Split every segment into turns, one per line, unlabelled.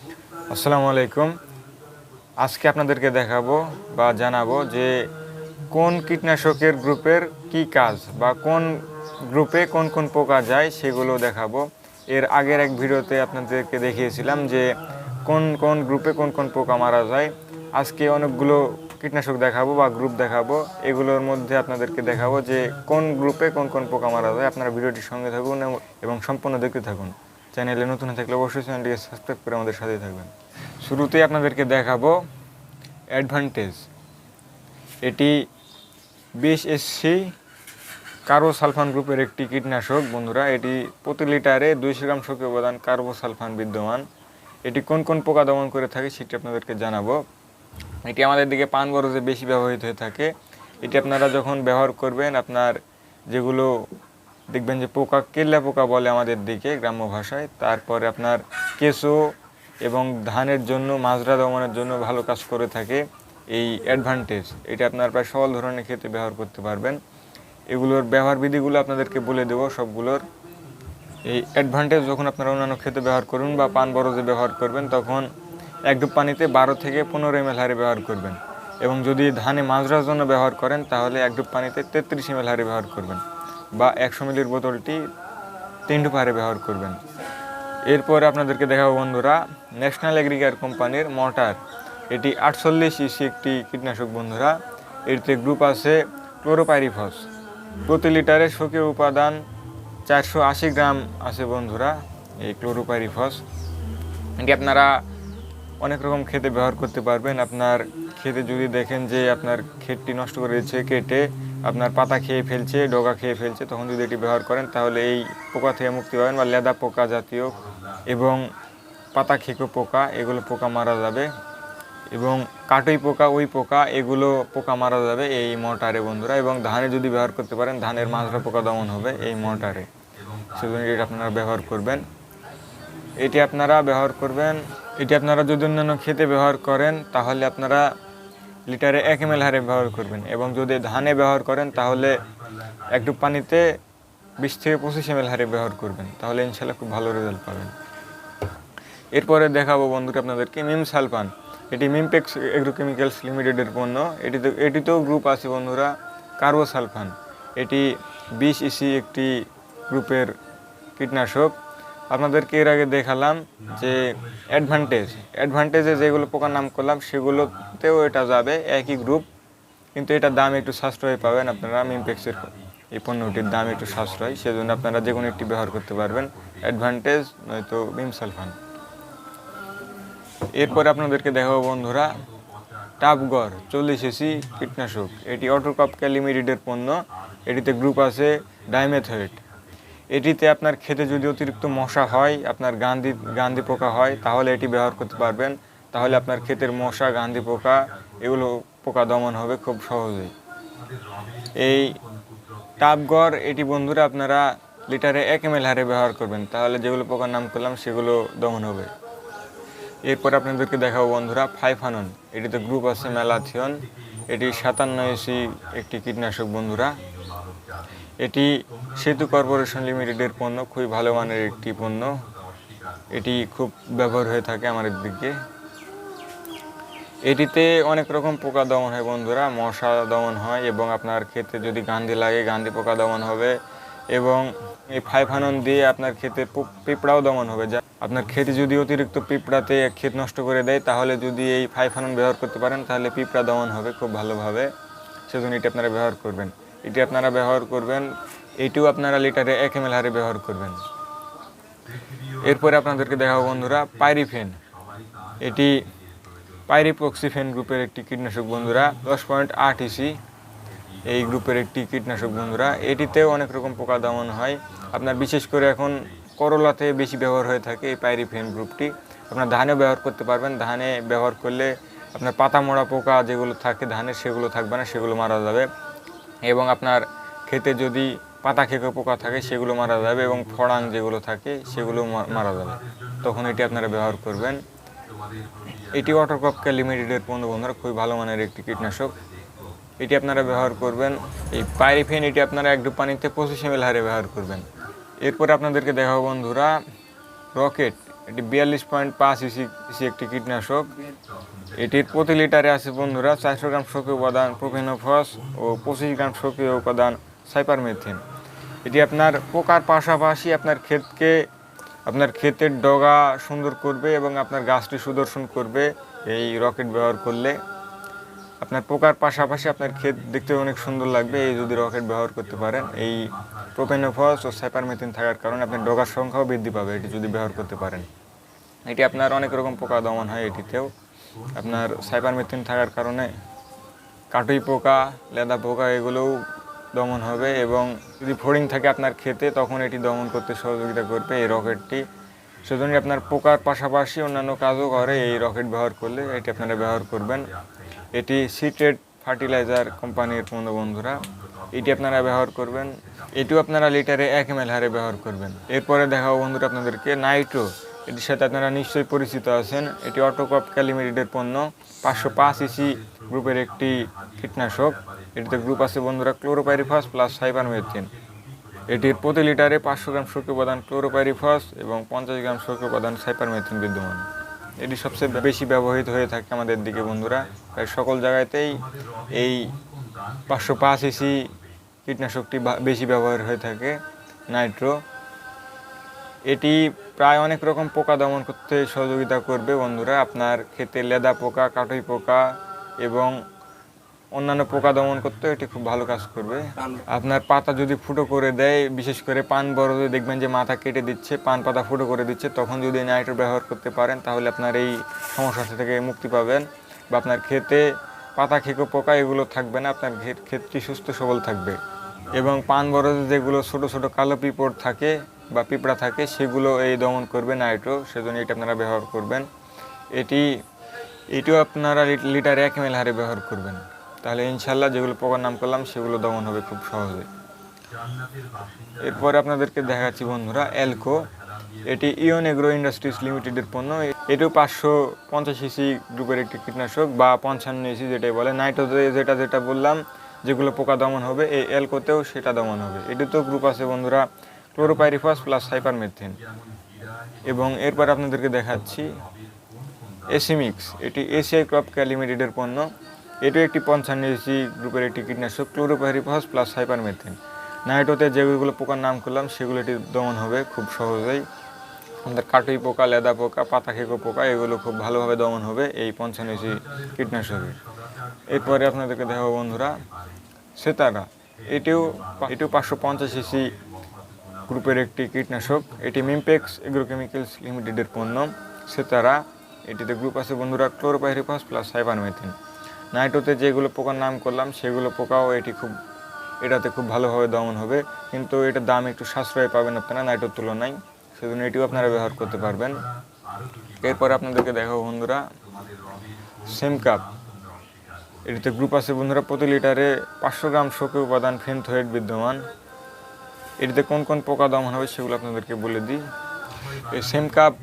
আসসালামু আলাইকুম। আজকে আপনাদেরকে দেখাবো বা জানাব যে কোন কীটনাশকের গ্রুপের কি কাজ বা কোন গ্রুপে কোন কোন পোকা যায় সেগুলো দেখাবো। এর আগের এক ভিডিওতে আপনাদেরকে দেখিয়েছিলাম যে কোন কোন গ্রুপে কোন কোন পোকা মারা যায়। আজকে অনেকগুলো কীটনাশক দেখাবো বা গ্রুপ দেখাবো। এগুলোর মধ্যে আপনাদেরকে দেখাবো যে কোন গ্রুপে কোন কোন পোকা মারা যায়। আপনারা ভিডিওটির সঙ্গে থাকুন এবং সম্পূর্ণ দেখতে থাকুন। চ্যানেলে নতুন থাকলে অবশ্যই চ্যানেলটিকে সাবস্ক্রাইব করে আমাদের সাথে থাকবেন। শুরুতেই আপনাদেরকে দেখাবো অ্যাডভান্টেজ এটি বিশ এসসি কার্বোসালফান গ্রুপের একটি কীটনাশক। বন্ধুরা, এটি প্রতি লিটারে দুইশো গ্রাম শক্তি উপাদান কার্বোসালফান বিদ্যমান। এটি কোন কোন পোকা দমন করে থাকে সেটি আপনাদেরকে জানাব। এটি আমাদের দিকে পান বরজে বেশি ব্যবহৃত হয়ে থাকে। এটি আপনারা যখন ব্যবহার করবেন, আপনার যেগুলো দেখবেন যে পোকা, কেল্লা পোকা বলে আমাদের দিকে গ্রাম্য ভাষায়। তারপরে আপনার কেঁচো এবং ধানের জন্য, মাজরা দমনের জন্য ভালো কাজ করে থাকে এই অ্যাডভান্টেজ। এটা আপনার প্রায় সকল ধরনের ক্ষেত্রে ব্যবহার করতে পারবেন। এগুলোর ব্যবহার বিধিগুলো আপনাদেরকে বলে দেবো সবগুলোর। এই অ্যাডভান্টেজ যখন আপনারা অন্যান্য ক্ষেত্রে ব্যবহার করুন বা পান বরজে ব্যবহার করবেন, তখন এক পানিতে বারো থেকে পনেরো এম হারে ব্যবহার করবেন। এবং যদি ধানে মাজরার জন্য ব্যবহার করেন, তাহলে এক পানিতে তেত্রিশ এম হারে ব্যবহার করবেন। বা একশো মিলির বোতলটি তিনটু হারে ব্যবহার করবেন। এরপর আপনাদেরকে দেখাবো বন্ধুরা ন্যাশনাল এগ্রিকার কোম্পানির মোটর এটি আটচল্লিশ ইসি একটি কীটনাশক বন্ধুরা। এটিতে গ্রুপ আছে ক্লোরোপাইরিফস প্রতি লিটারে সক্রিয় উপাদান চারশো আশি গ্রাম আছে বন্ধুরা এই ক্লোরোপাইরিফস এটি আপনারা অনেক রকম খেতে ব্যবহার করতে পারবেন। আপনার খেতে যদি দেখেন যে আপনার ক্ষেতটি নষ্ট করে দিচ্ছে কেটে আপনার পাতা খেয়ে ফেলছে, ডগা খেয়ে ফেলছে, তখন যদি এটি ব্যবহার করেন, তাহলে এই পোকা থেকে মুক্তি পাবেন বা লেদা পোকা জাতীয় এবং পাতা খেকো পোকা, এগুলো পোকা মারা যাবে এবং কাটই পোকা ওই পোকা, এগুলো পোকা মারা যাবে এই মোটারে বন্ধুরা এবং ধানে যদি ব্যবহার করতে পারেন, ধানের মাজরা পোকা দমন হবে এই মোটারে সেজন্য এটা আপনারা ব্যবহার করবেন। এটি আপনারা ব্যবহার করবেন। এটি আপনারা যদি অন্যান্য খেতে ব্যবহার করেন, তাহলে আপনারা লিটারে এক এম হারে ব্যবহার করবেন এবং যদি ধানে ব্যবহার করেন, তাহলে একটু পানিতে বিশ থেকে পঁচিশ এম হারে ব্যবহার করবেন, তাহলে ইনশাল্লাহ খুব ভালো রেজাল্ট পাবেন। এরপরে দেখাবো বন্ধুরা আপনাদেরকে মিম সালফান এটি মিমপেক্স এগ্রোকেমিক্যালস লিমিটেডের পণ্য। এটিতে, এটিতেও গ্রুপ আছে বন্ধুরা, কার্বো সালফান এটি বিশ ইসি একটি গ্রুপের কীটনাশক। আপনাদেরকে এর আগে দেখালাম যে অ্যাডভান্টেজ অ্যাডভান্টেজে যেগুলো পোকার নাম করলাম, সেগুলোতেও এটা যাবে, একই গ্রুপ কিন্তু এটার দাম একটু সাশ্রয় পাবেন আপনারা মিমপেক্সের এই পণ্যটির দাম একটু সাশ্রয়, সেজন্য আপনারা যে কোনো একটি ব্যবহার করতে পারবেন অ্যাডভান্টেজ নয়তো মিমসালফান এরপরে আপনাদেরকে দেখাবো বন্ধুরা টাপগড় চল্লিশ এসি কীটনাশক, এটি অটোকপকে লিমিটেডের পণ্য, এটিতে গ্রুপ আছে ডাইমেথয়েড এটিতে আপনার খেতে যদি অতিরিক্ত মশা হয়, আপনার গান্ধী গান্ধী পোকা হয়, তাহলে এটি ব্যবহার করতে পারবেন। তাহলে আপনার ক্ষেতের মশা, গান্ধী পোকা, এগুলো পোকা দমন হবে খুব সহজেই। এই টাপগড় এটি বন্ধুরা আপনারা লিটারে এক এম হারে ব্যবহার করবেন। তাহলে যেগুলো পোকার নাম করলাম, সেগুলো দমন হবে। এরপর আপনাদেরকে দেখাবো বন্ধুরা ফাইফানন। এটিতে গ্রুপ আছে ম্যালাথিয়ন এটি সাতান্ন এসি একটি কীটনাশক বন্ধুরা। এটি সেতু কর্পোরেশন লিমিটেডের পণ্য, খুবই ভালো মানের একটি পণ্য। এটি খুব ব্যবহার হয়ে থাকে আমাদের দিকে এটিতে অনেক রকম পোকা দমন হয় বন্ধুরা, মশা দমন হয় এবং আপনার ক্ষেতে যদি গান্ধি লাগে, গান্ধি পোকা দমন হবে এবং এই ফাইফানন দিয়ে আপনার ক্ষেতে পিঁপড়াও দমন হবে। যা আপনার ক্ষেতে যদি অতিরিক্ত পিঁপড়াতে ক্ষেত নষ্ট করে দেয়, তাহলে যদি এই ফাইফানন ব্যবহার করতে পারেন, তাহলে পিঁপড়া দমন হবে খুব ভালোভাবে। সেজন্য এটি আপনারা ব্যবহার করবেন। এটি আপনারা ব্যবহার করবেন, এটিও আপনারা লিটারে এক এম হারে ব্যবহার করবেন। এরপরে আপনাদেরকে দেখাবো বন্ধুরা, পাইরিফেন। এটি পাইরিপক্সিফেন গ্রুপের একটি কীটনাশক বন্ধুরা, দশ পয়েন্ট আট ইসি। এই গ্রুপের একটি কীটনাশক বন্ধুরা, এটিতেও অনেক রকম পোকা দমন হয়। আপনার বিশেষ করে এখন করলাতে বেশি ব্যবহার হয়ে থাকে এই পাইরিফেন গ্রুপটি। আপনার ধানেও ব্যবহার করতে পারবেন, ধানে ব্যবহার করলে আপনার পাতা মোড়া পোকা যেগুলো থাকে ধানের, সেগুলো থাকবে না, সেগুলো মারা যাবে। এবং আপনার খেতে যদি পাতা খেকো পোকা থাকে, সেগুলো মারা যাবে এবং ফড়াং যেগুলো থাকে, সেগুলো মারা যাবে। তখন এটি আপনারা ব্যবহার করবেন। এটি ওয়াটারক্রপকে লিমিটেডের পণ্য বন্ধুরা, খুবই ভালো মানের একটি কীটনাশক। এটি আপনারা ব্যবহার করবেন। এই পাইরিফেন এটি আপনারা এক পানিতে পঁচিশ এম হারে ব্যবহার করবেন। এরপরে আপনাদেরকে দেখাবো বন্ধুরা, রকেট। এটি বিয়াল্লিশ পয়েন্ট পাঁচ ইসি একটি কীটনাশক। এটির প্রতি লিটারে আছে বন্ধুরা চারশো গ্রাম সক্রিয় উপাদান প্রোফেনোফস ও পঁচিশ গ্রাম সক্রিয় উপাদান, সাইপারমেথিন। এটি আপনার পোকার পাশাপাশি আপনার ক্ষেতকে, আপনার ক্ষেতের ডগা সুন্দর করবে এবং আপনার গাছটি সুদর্শন করবে, এই রকেট ব্যবহার করলে। আপনার পোকার পাশাপাশি আপনার ক্ষেত দেখতে অনেক সুন্দর লাগবে, এই যদি রকেট ব্যবহার করতে পারেন। এই প্রোপেনোফস ও সাইপারমেথিন থাকার কারণে আপনার ডগার সংখ্যাও বৃদ্ধি পাবে, এটি যদি ব্যবহার করতে পারেন। এটি আপনার অনেক রকম পোকা দমন হয় এটিতেও। আপনার সাইপারমেথিন থাকার কারণে কাটুই পোকা, লেদা পোকা এগুলোও দমন হবে এবং যদি ফড়িং থাকে আপনার খেতে তখন এটি দমন করতে সহযোগিতা করবে এই রকেটটি। সেজন্য আপনার পোকার পাশাপাশি অন্যান্য কাজও করে এই রকেট ব্যবহার করলে এটি আপনারা ব্যবহার করবেন। এটি সিটেড ফার্টিলাইজার কোম্পানির বন্ধু বন্ধুরা, এটি আপনারা ব্যবহার করবেন। এটিও আপনারা লিটারে এক এম হারে ব্যবহার করবেন। এরপরে দেখাবো বন্ধুরা আপনাদেরকে নাইট্রো এটির সাথে আপনারা নিশ্চয়ই পরিচিত আছেন। এটি অটোকপ ক্যালিমিরিডের পণ্য। পাঁচশো পাঁচ ইসি গ্রুপের একটি কীটনাশক। এটিতে গ্রুপ আছে বন্ধুরা ক্লোরোপাইরিফাস প্লাস সাইবারমেথিন। এটির প্রতি লিটারে পাঁচশো গ্রাম সক্রিয় উপাদান ক্লোরোপাইরিফাস এবং পঞ্চাশ গ্রাম সক্রিয় উপাদান সাইপারমেথিন বিদ্যমান। এটি সবচেয়ে বেশি ব্যবহৃত হয়ে থাকে আমাদের দিকে বন্ধুরা। প্রায় সকল জায়গাতেই এই পাঁচশো পাঁচ ইসি কীটনাশকটি বেশি ব্যবহার হয়ে থাকে। নাইট্রো এটি প্রায় অনেক রকম পোকা দমন করতে সহযোগিতা করবে বন্ধুরা। আপনার ক্ষেতে লেদা পোকা কাটুই পোকা এবং অন্যান্য পোকা দমন করতে এটি খুব ভালো কাজ করবে। আপনার পাতা যদি ফুটো করে দেয় বিশেষ করে পান বড় দেখবেন যে মাথা কেটে দিচ্ছে পান পাতা ফুটো করে দিচ্ছে তখন যদি নাইট্রো ব্যবহার করতে পারেন তাহলে আপনার এই সমস্যা থেকে মুক্তি পাবেন বা আপনার ক্ষেতে পাতা খেকো পোকা এগুলো থাকবে না আপনার ক্ষেত- ক্ষেতটি সুস্থ সবল থাকবে। এবং পান বরজে যেগুলো ছোট ছোট কালো পিঁপড় থাকে বা পিঁপড়া থাকে, সেগুলো এই দমন করবে, নাইট্রো, সেজন্য এটা আপনারা ব্যবহার করবেন। এটি, এটিও আপনারা লিটারে এক এম হারে ব্যবহার করবেন। তাহলে ইনশাল্লাহ যেগুলো পোকার নাম করলাম, সেগুলো দমন হবে খুব সহজে। এরপরে আপনাদেরকে দেখাচ্ছি বন্ধুরা, এলকো। এটি ইয়ন এগ্রো ইন্ডাস্ট্রিজ লিমিটেডের পণ্য। এটিও পাঁচশো পঞ্চাশ ইসি গ্রুপের একটি কীটনাশক, বা পঞ্চান্ন ইসি যেটাই বলে। নাইট্রোতে যেটা যেটা বললাম, যেগুলো পোকা দমন হবে, এই এলকোতেও সেটা দমন হবে। এটিতেও গ্রুপ আছে বন্ধুরা ক্লোরোপাইরিফাস প্লাস সাইপারমেথিন এবং এরপর আপনাদেরকে দেখাচ্ছি এসিমিক্স এটি এশিয়াই ক্রপ লিমিটেডের পণ্য। এটিও একটি পঞ্চান্ন ইসি গ্রুপের একটি কীটনাশক, ক্লোরোপাইরিফাস প্লাস সাইপারমেথিন নাইটোতে যেগুলো পোকার নাম করলাম সেগুলো এটি দমন হবে খুব সহজেই। আমাদের কাটুই পোকা, লেদা পোকা, পাতা খেকো পোকা, এগুলো খুব ভালোভাবে দমন হবে এই পঞ্চান্ন ইসি কীটনাশকের এরপরে আপনাদেরকে দেখাবো বন্ধুরা, সেতারা। এটিও এটিও পাঁচশো পঞ্চাশ ইসি গ্রুপের একটি কীটনাশক এটি মিমপেক্স এগ্রোকেমিক্যালস লিমিটেডের পণ্য। সেতারা, এটিতে গ্রুপ আছে বন্ধুরা, ক্লোরোপাইরিফাস প্লাস সাইবারমেথিন। নাইট্রোতে যেগুলো পোকার নাম করলাম, সেগুলো পোকাও এটি খুব, এটাতে খুব ভালোভাবে দমন হবে। কিন্তু এটার দাম একটু সাশ্রয় পাবেন আপনারা নাইট্রোর তুলনায়। সেজন্য এটিও আপনারা ব্যবহার করতে পারবেন। এরপরে আপনাদেরকে দেখাবো বন্ধুরা সেম কাপ এটিতে গ্রুপ আছে বন্ধুরা, প্রতি লিটারে পাঁচশো গ্রাম শোকে উপাদান ফেনথোয়েট বিদ্যমান। এটিতে কোন কোন পোকা দমন হবে সেগুলো আপনাদেরকে বলে দিই। এই সেম কাপ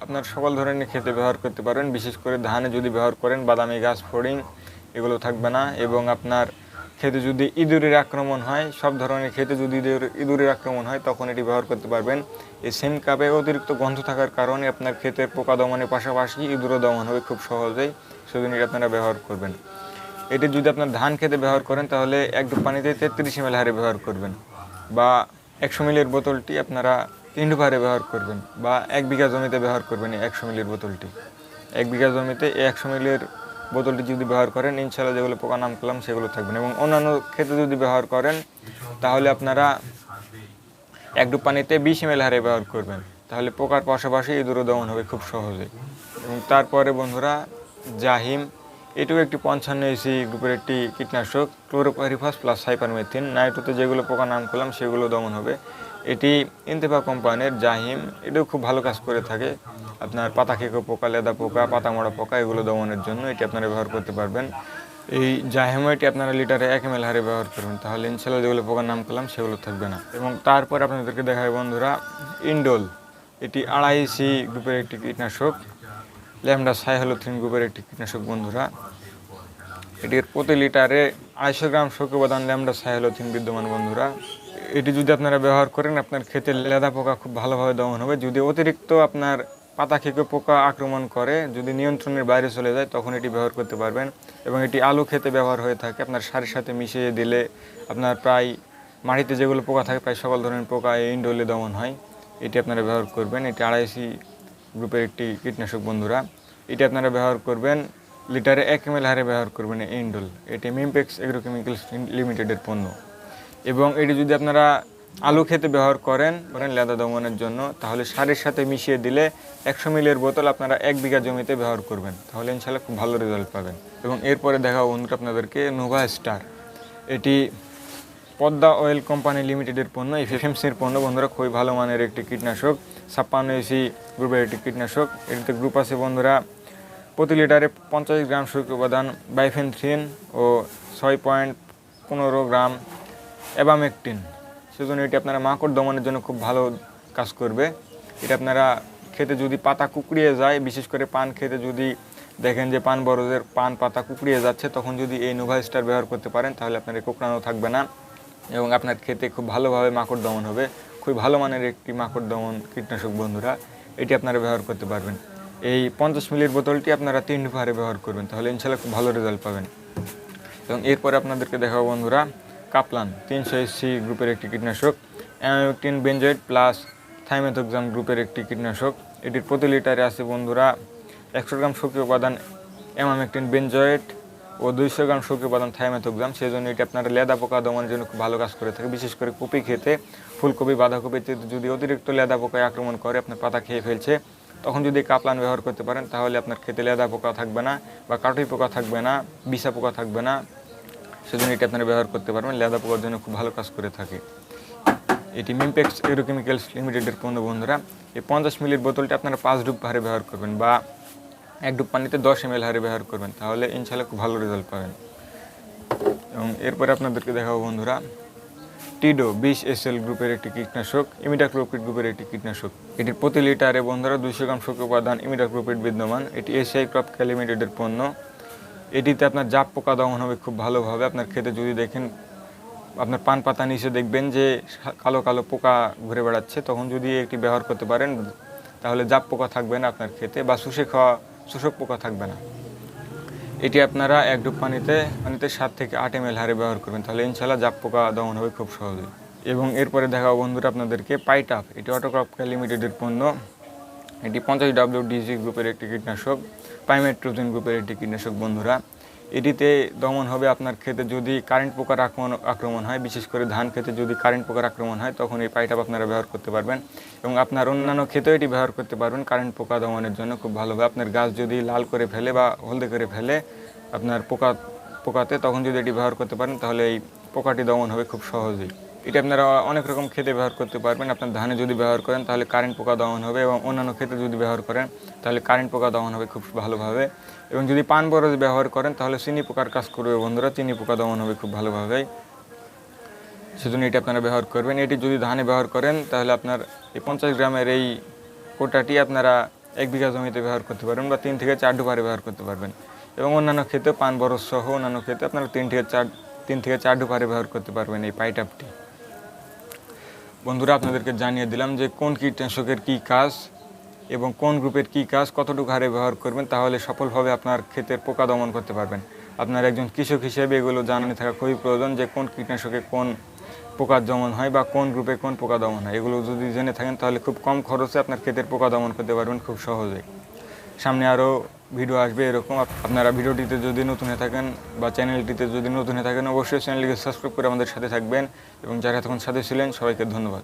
আপনার সকল ধরনের ক্ষেতে ব্যবহার করতে পারেন, বিশেষ করে ধানে যদি ব্যবহার করেন, বাদামি গাছ, ফড়িং, এগুলো থাকবে না। এবং আপনার ক্ষেতে যদি ইঁদুরের আক্রমণ হয়, সব ধরনের ক্ষেতে যদি ইঁদুর- ইঁদুরের আক্রমণ হয়, তখন এটি ব্যবহার করতে পারবেন। এই সেম কাপে অতিরিক্ত গন্ধ থাকার কারণে আপনার ক্ষেতের পোকা দমনের পাশাপাশি ইঁদুরও দমন হবে খুব সহজেই। সেজন্য এটি আপনারা ব্যবহার করবেন। এটি যদি আপনার ধান খেতে ব্যবহার করেন, তাহলে এক পানিতে তেত্রিশ এম হারে ব্যবহার করবেন। বা একশো মিলের বোতলটি আপনারা হারে ব্যবহার করবেন বা এক বিঘা জমিতে ব্যবহার করবেন এই একশো মিলের বোতলটি। এক বিঘা জমিতে এই একশো মিলের বোতলটি যদি ব্যবহার করেন ইনশাল্লাহ যেগুলো পোকা নাম করলাম সেগুলো থাকবেন এবং অন্যান্য ক্ষেত্রে যদি ব্যবহার করেন, তাহলে আপনারা এক ডুব পানিতে বিশ এম হারে ব্যবহার করবেন। তাহলে পোকার পাশাপাশি ইঁদুরও দমন হবে খুব সহজে। এবং তারপরে বন্ধুরা, জাহিম এটিও একটি পঞ্চান্ন এসি গ্রুপের একটি কীটনাশক, ক্লোরোপারিফাস প্লাস সাইপারমেথিন, নাইট্রোতে যেগুলো পোকা নাম করলাম সেগুলো দমন হবে। এটি ইন্তেফা কোম্পানির জাহিম, এটিও খুব ভালো কাজ করে থাকে। আপনার পাতা খেকো পোকা, লেদা পোকা, পাতা মোড়া পোকা, এগুলো দমনের জন্য এটি আপনারা ব্যবহার করতে পারবেন। এই জাহেমো এটি আপনারা লিটারে এক এম এল হারে ব্যবহার করবেন তাহলে ইনশাল্লাহ যেগুলো পোকার নাম করলাম সেগুলো থাকবে না। এবং তারপর আপনাদেরকে দেখায় বন্ধুরা, ইন্ডোল, এটি আড়াই সি গ্রুপের একটি কীটনাশক। ল্যামডা সাইহলোথিন গ্রুপের একটি কীটনাশক, বন্ধুরা। এটির প্রতি লিটারে আড়াইশো গ্রাম শোকবাদান ল্যামডা সাইহলোথিন বিদ্যমান, বন্ধুরা। এটি যদি আপনারা ব্যবহার করেন, আপনার ক্ষেতে লেদা পোকা খুব ভালোভাবে দমন হবে। যদি অতিরিক্ত আপনার পাতা খেকে পোকা আক্রমণ করে, যদি নিয়ন্ত্রণের বাইরে চলে যায়, তখন এটি ব্যবহার করতে পারবেন। এবং এটি আলু খেতে ব্যবহার হয়ে থাকে। আপনার সারের সাথে মিশিয়ে দিলে আপনার প্রায় মাটিতে যেগুলো পোকা থাকে, প্রায় সকল ধরনের পোকা এই ইন্ডোলে দমন হয়। এটি আপনারা ব্যবহার করবেন। এটি আড়াইশি গ্রুপের একটি কীটনাশক বন্ধুরা, এটি আপনারা ব্যবহার করবেন, লিটারে এক এম হারে ব্যবহার করবেন ইন্ডোল। এটি মিমপেক্স এগ্রোকেমিক্যালস লিমিটেডের পণ্য। এবং এটি যদি আপনারা আলু খেতে ব্যবহার করেন, ধরেন লেদা দমনের জন্য, তাহলে সারের সাথে মিশিয়ে দিলে একশো মিলের বোতল আপনারা এক বিঘা জমিতে ব্যবহার করবেন। তাহলে ইনশাল্লাহ খুব ভালো রেজাল্ট পাবেন। এবং এরপরে দেখা বন্ধুরা আপনাদেরকে নোভা স্টার। এটি পদ্মা অয়েল কোম্পানি লিমিটেডের পণ্য এফএমসির পণ্য। বন্ধুরা, খুবই ভালো মানের একটি কীটনাশক। ছাপ্পান্ন এসি গ্রুপের কীটনাশক। এটিতে গ্রুপ আছে, বন্ধুরা, প্রতি লিটারে পঞ্চাশ গ্রাম শুষ্ক উপাদান, বাইফেনথ্রিন ও ছয় পয়েন্ট পনেরো গ্রাম অ্যাবামেকটিন। সেজন্য এটি আপনারা মাকড় দমনের জন্য খুব ভালো কাজ করবে। এটা আপনারা খেতে যদি পাতা কুকড়িয়ে যায়, বিশেষ করে পান খেতে যদি দেখেন যে পান বরজের পান পাতা কুকড়িয়ে যাচ্ছে, তখন যদি এই নোভা স্টার ব্যবহার করতে পারেন, তাহলে আপনার কোকড়ানো থাকবে না এবং আপনার খেতে খুব ভালোভাবে মাকড় দমন হবে। খুবই ভালো মানের একটি মাকড় দমন কীটনাশক বন্ধুরা, এটি আপনারা ব্যবহার করতে পারবেন। এই পঞ্চাশ মিলির বোতলটি আপনারা তিন হারে ব্যবহার করবেন, তাহলে ইনশাল্লাহ খুব ভালো রেজাল্ট পাবেন। এবং এরপরে আপনাদেরকে দেখাবো বন্ধুরা, কাপলান তিনশো এসি গ্রুপের একটি কীটনাশক অ্যামামেকটিন বেঞ্জয়েড প্লাস থাইমেথোক্সাম গ্রুপের একটি কীটনাশক। এটির প্রতি লিটারে আছে বন্ধুরা, একশো গ্রাম সক্রিয় উপাদান অ্যামামেকটিন বেঞ্জয়েড ও দুইশো গ্রাম সক্রিয় উপাদান থাইমেথোক্সাম সেই জন্য এটি আপনার লেদা পোকা দমনের জন্য খুব ভালো কাজ করে থাকে। বিশেষ করে কপি খেতে, ফুলকপি, বাঁধাকপিতে যদি অতিরিক্ত লেদা পোকায় আক্রমণ করে, আপনার পাতা খেয়ে ফেলছে, তখন যদি কাপলান ব্যবহার করতে পারেন, তাহলে আপনার খেতে লেদা পোকা থাকবে না বা কাটুই পোকা থাকবে না বিষা পোকা থাকবে না, সেজন্য এটি আপনারা ব্যবহার করতে পারবেন, লেদা পোকার জন্য খুব ভালো কাজ করে থাকে। এটি মিমপেক্স এরোকেমিক্যালস লিমিটেডের পণ্য বন্ধুরা এই পঞ্চাশ মিলির বোতলটা আপনারা পাঁচ ডুব হারে ব্যবহার করবেন বা এক ডুব পানিতে দশ এম এল হারে ব্যবহার করবেন, তাহলে ইনশাল্লাহ খুব ভালো রেজাল্ট পাবেন। এবং এরপরে আপনাদেরকে দেখাবো বন্ধুরা, টিডো বিশ এস এল গ্রুপের একটি কীটনাশক ইমিডাক্লোপিড গ্রুপের একটি কীটনাশক। এটির প্রতি লিটারে বন্ধুরা দুইশো গ্রাম শুক্র উপাদান ইমিডাক্লোপিড বিদ্যমান। এটি এশিয়াই ক্রপ লিমিটেডের পণ্য। এটিতে আপনার জাপ পোকা দমন হবে খুব ভালোভাবে। আপনার খেতে যদি দেখেন, আপনার পান পাতা নিচে দেখবেন যে কালো কালো পোকা ঘুরে বেড়াচ্ছে, তখন যদি একটি ব্যবহার করতে পারেন, তাহলে জাপ পোকা থাকবে না আপনার খেতে বা শুষে খাওয়া শোষক পোকা থাকবে না। এটি আপনারা এক ডুব পানিতে পানিতে সাত থেকে আট এম এল হারে ব্যবহার করবেন। তাহলে ইনশাল্লাহ জাপ পোকা দমন হবে খুব সহজে এবং এরপরে দেখাবো বন্ধুরা আপনাদেরকে পাইটাপ এটি অটোক্রপ লিমিটেডের পণ্য। এটি পঞ্চাশ ডাব্লিউ ডিজি গ্রুপের একটি কীটনাশক, পাইমেট্রোজেন গ্রুপের একটি কীটনাশক বন্ধুরা। এটিতে দমন হবে আপনার ক্ষেতে যদি কারেন্ট পোকার আক্রমণ আক্রমণ হয়, বিশেষ করে ধান ক্ষেতে যদি কারেন্ট পোকার আক্রমণ হয়, তখন এই পাইটাপ আপনারা ব্যবহার করতে পারবেন। এবং আপনার অন্যান্য ক্ষেতেও এটি ব্যবহার করতে পারবেন কারেন্ট পোকা দমনের জন্য, খুব ভালোভাবে আপনার গাছ যদি লাল করে ফেলে বা হলদে করে ফেলে আপনার পোকা, পোকাতে, তখন যদি এটি ব্যবহার করতে পারেন, তাহলে এই পোকাটি দমন হবে খুব সহজেই। এটি আপনারা অনেক রকম ক্ষেতে ব্যবহার করতে পারবেন। আপনার ধানে যদি ব্যবহার করেন, তাহলে কারেন্ট পোকা দমন হবে এবং অন্যান্য ক্ষেত্রে যদি ব্যবহার করেন, তাহলে কারেন্ট পোকা দমন হবে খুব ভালোভাবে। এবং যদি পান বরজ ব্যবহার করেন, তাহলে চিনি পোকার কাজ করবে বন্ধুরা। চিনি পোকা দমন হবে খুব ভালোভাবে। সেজন্য এটি আপনারা ব্যবহার করবেন। এটি যদি ধানে ব্যবহার করেন, তাহলে আপনার এই পঞ্চাশ গ্রামের এই কোটাটি আপনারা এক বিঘা জমিতে ব্যবহার করতে পারবেন বা তিন থেকে চার ডুবারে ব্যবহার করতে পারবেন। এবং অন্যান্য ক্ষেত্রে পান বরজ সহ অন্যান্য ক্ষেত্রে আপনারা তিন থেকে চার, তিন থেকে চার ডুবারে ব্যবহার করতে পারবেন এই পাইটাপটি বন্ধুরা, আপনাদেরকে জানিয়ে দিলাম যে কোন কীটনাশকের কী কাজ। এবং কোন গ্রুপের কী কাজ, কতটুকু হারে ব্যবহার করবেন, তাহলে সফলভাবে আপনার ক্ষেতের পোকা দমন করতে পারবেন। আপনার একজন কৃষক হিসেবে এগুলো জানানো থাকা খুবই প্রয়োজন যে কোন কীটনাশকে কোন পোকা দমন হয় বা কোন গ্রুপে কোন পোকা দমন হয়। এগুলো যদি জেনে থাকেন, তাহলে খুব কম খরচে আপনার ক্ষেতের পোকা দমন করতে পারবেন খুব সহজেই সামনে আরও ভিডিও আসবে এরকম। আপনারা ভিডিওটিতে যদি নতুন হয়ে থাকেন বা চ্যানেলটিতে যদি নতুন হয়ে থাকেন, অবশ্যই চ্যানেলটিকে সাবস্ক্রাইব করে আমাদের সাথে থাকবেন। এবং যারা তখন সাথে ছিলেন, সবাইকে ধন্যবাদ।